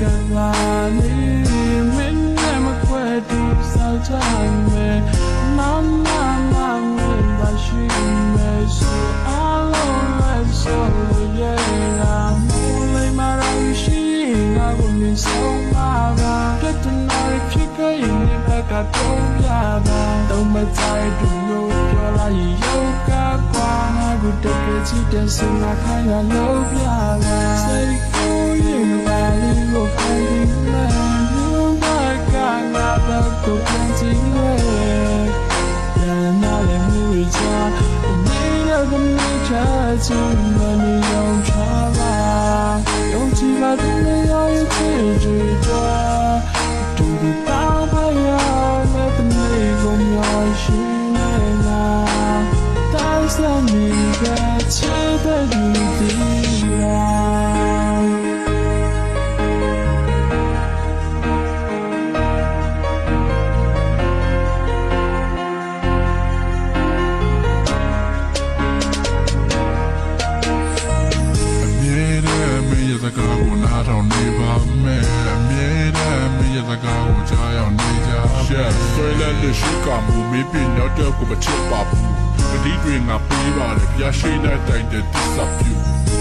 ကလာလေးမင်းနဲ့မခွဲတူစားကြမယ် 多难滋味，但那两壶热茶，为了跟你茶，今晚你要茶吗？用几百种理由一直拒绝，真的到半夜了，等你总要睡了，但是你却记得。 လက်လက်ရှိကမူမင်းပြနောက်တော့ကိုမချစ်ပါဘူးပတိတွေငါပေးပါတယ်ဖျားရှိတဲ့တိုင်တဲ့သစ္စာပြု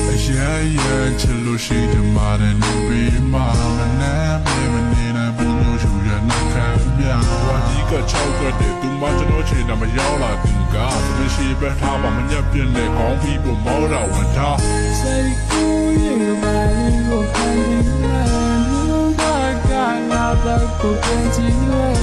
အရန်ရန်ချစ်လို့ရှိတယ်မာတယ်နေပြီးမှမနာမဲမနေနိုင်ဘူးမျိုးချူရနာခံမြာဝါကြီးက6ခွက်တဲ့သူမကျွန်တော်ချင်တာမရောက်လာတင်ကားသမရှိပဲထားပါမညက်ပြင်းနဲ့ခေါင်းပြီးပေါ်မောတာဝန်ထား Say cool you my little baby man You back got not the cool